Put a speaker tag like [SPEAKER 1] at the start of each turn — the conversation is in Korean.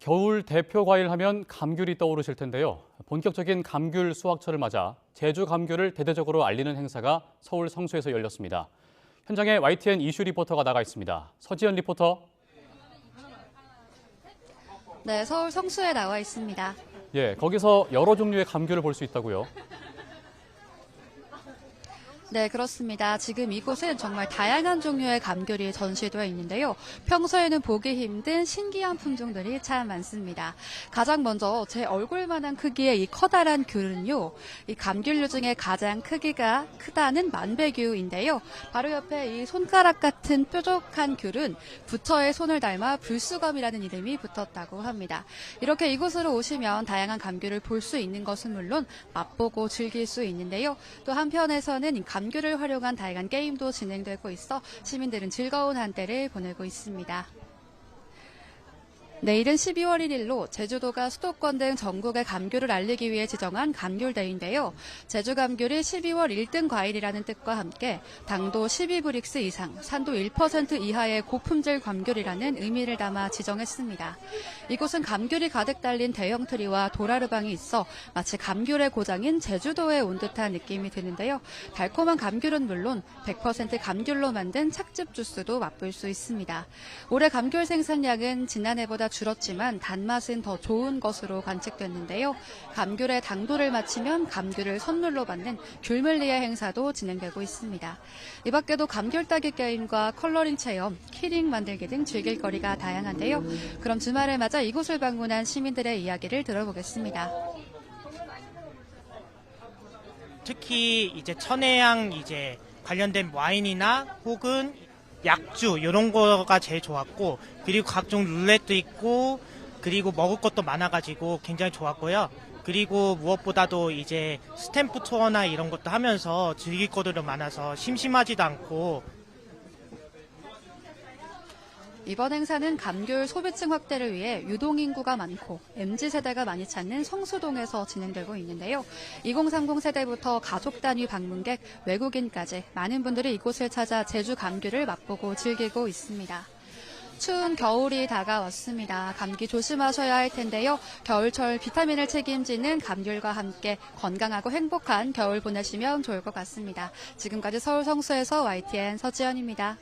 [SPEAKER 1] 겨울 대표 과일 하면 감귤이 떠오르실 텐데요. 본격적인 감귤 수확철을 맞아 제주 감귤을 대대적으로 알리는 행사가 서울 성수에서 열렸습니다. 현장에 YTN 이슈 리포터가 나가 있습니다. 서지연 리포터.
[SPEAKER 2] 네, 서울 성수에 나와 있습니다.
[SPEAKER 1] 예, 거기서 여러 종류의 감귤을 볼 수 있다고요.
[SPEAKER 2] 네, 그렇습니다. 지금 이곳은 정말 다양한 종류의 감귤이 전시되어 있는데요. 평소에는 보기 힘든 신기한 품종들이 참 많습니다. 가장 먼저 제 얼굴만한 크기의 이 커다란 귤은요. 이 감귤류 중에 가장 크기가 크다는 만배귤인데요. 바로 옆에 이 손가락 같은 뾰족한 귤은 부처의 손을 닮아 불수검이라는 이름이 붙었다고 합니다. 이렇게 이곳으로 오시면 다양한 감귤을 볼 수 있는 것은 물론 맛보고 즐길 수 있는데요. 또 한편에서는 이 감귤을 활용한 다양한 게임도 진행되고 있어 시민들은 즐거운 한때를 보내고 있습니다. 내일은 12월 1일로 제주도가 수도권 등 전국의 감귤을 알리기 위해 지정한 감귤데이인데요. 제주 감귤이 12월 1등 과일이라는 뜻과 함께 당도 12브릭스 이상, 산도 1% 이하의 고품질 감귤이라는 의미를 담아 지정했습니다. 이곳은 감귤이 가득 달린 대형 트리와 도라르방이 있어 마치 감귤의 고장인 제주도에 온 듯한 느낌이 드는데요. 달콤한 감귤은 물론 100% 감귤로 만든 착즙 주스도 맛볼 수 있습니다. 올해 감귤 생산량은 지난해보다 줄었지만 단맛은 더 좋은 것으로 관측됐는데요. 감귤의 당도를 맞추면 감귤을 선물로 받는 귤물리의 행사도 진행되고 있습니다. 이 밖에도 감귤 따기 게임과 컬러링 체험, 키링 만들기 등 즐길 거리가 다양한데요. 그럼 주말을 맞아 이곳을 방문한 시민들의 이야기를 들어보겠습니다.
[SPEAKER 3] 특히 이제 천혜향 이제 관련된 와인이나 혹은 약주 이런 거가 제일 좋았고 그리고 각종 룰렛도 있고 그리고 먹을 것도 많아가지고 굉장히 좋았고요. 그리고 무엇보다도 이제 스탬프 투어나 이런 것도 하면서 즐길 것들이 많아서 심심하지도 않고
[SPEAKER 2] 이번 행사는 감귤 소비층 확대를 위해 유동인구가 많고 MZ세대가 많이 찾는 성수동에서 진행되고 있는데요. 2030 세대부터 가족 단위 방문객, 외국인까지 많은 분들이 이곳을 찾아 제주 감귤을 맛보고 즐기고 있습니다. 추운 겨울이 다가왔습니다. 감기 조심하셔야 할 텐데요. 겨울철 비타민을 책임지는 감귤과 함께 건강하고 행복한 겨울 보내시면 좋을 것 같습니다. 지금까지 서울 성수에서 YTN 서지연입니다.